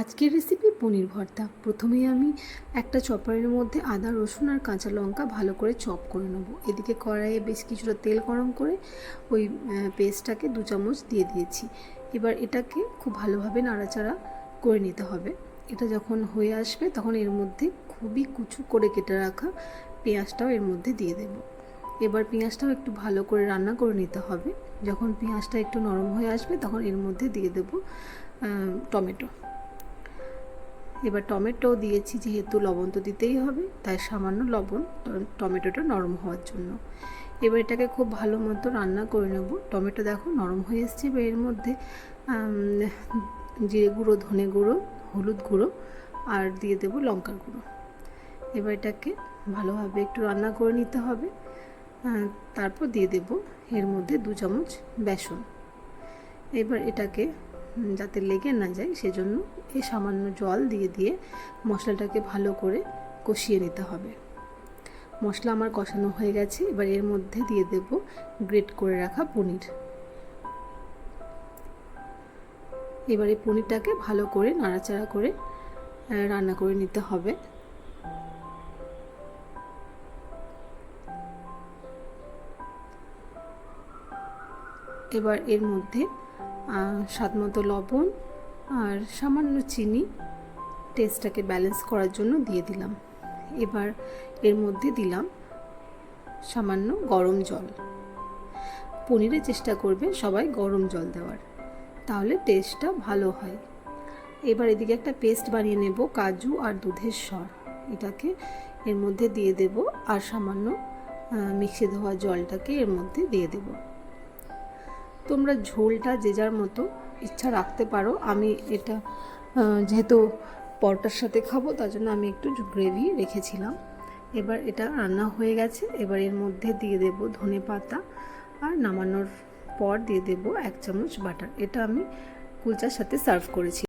আজকের রেসিপি পনির ভর্তা। প্রথমেই আমি একটা চপারের মধ্যে আদা, রসুন আর কাঁচা লঙ্কা ভালো করে চপ করে নেব। এদিকে কড়াইয়ে বেশ কিছুটা তেল গরম করে ওই পেস্টটাকে দু চামচ দিয়ে দিয়েছি। এবার এটাকে খুব ভালোভাবে নাড়াচাড়া করে নিতে হবে। এটা যখন হয়ে আসবে তখন এর মধ্যে খুবই কুচু করে কেটে রাখা পেঁয়াজটাও এর মধ্যে দিয়ে দেবো। এবার পেঁয়াজটাও একটু ভালো করে রান্না করে নিতে হবে। যখন পেঁয়াজটা একটু নরম হয়ে আসবে তখন এর মধ্যে দিয়ে দেবো টমেটো। এবার টমেটো দিয়েছি যেহেতু লবণ তো দিতেই হবে, তাই সামান্য লবণ টমেটোটা নরম হওয়ার জন্য। এবার এটাকে খুব ভালো মতো রান্না করে নেব। টমেটো দেখো নরম হয়ে এসছে, এবার এর মধ্যে জিরে গুঁড়ো, ধনে গুঁড়ো, হলুদ গুঁড়ো, আর দিয়ে দেবো লঙ্কার গুঁড়ো। এবার এটাকে ভালোভাবে একটু রান্না করে নিতে হবে। তারপর দিয়ে দেব এর মধ্যে দু চামচ বেসন। এবার এটাকে যাতে লেগে না যায়, সেজন্য এই সামান্য জল দিয়ে দিয়ে মশলাটাকে ভালো করে কষিয়ে নিতে হবে। মশলা আমার কষানো হয়ে গেছে, এবার এর মধ্যে দিয়ে দেব গ্রেট করে রাখা পনির। এবার পনিরটাকে ভালো করে নাড়াচাড়া করে রান্না করে নিতে হবে। এবার এর মধ্যে স্বাদ মতো লবণ আর সামান্য চিনি টেস্টটাকে ব্যালেন্স করার জন্য দিয়ে দিলাম। এবার এর মধ্যে দিলাম সামান্য গরম জল। পনিরে চেষ্টা করবে সবাই গরম জল দেওয়ার, তাহলে টেস্টটা ভালো হয়। এবার এদিকে একটা পেস্ট বানিয়ে নেব, কাজু আর দুধের স্বর এটাকে এর মধ্যে দিয়ে দেব আর সামান্য মিক্সি ধোয়া জলটাকে এর মধ্যে দিয়ে দেবো। তোমরা ঝোলটা যে যার মতো ইচ্ছা রাখতে পারো। আমি এটা যেহেতু পরটার সাথে খাব, তার জন্য আমি একটু গ্রেভি রেখেছিলাম। এবার এটা রান্না হয়ে গেছে। এবার এর মধ্যে দিয়ে দেব ধনে পাতা আর নামানোর পর দিয়ে দেব এক চামচ বাটার। এটা আমি কুলচার সাথে সার্ভ করেছি।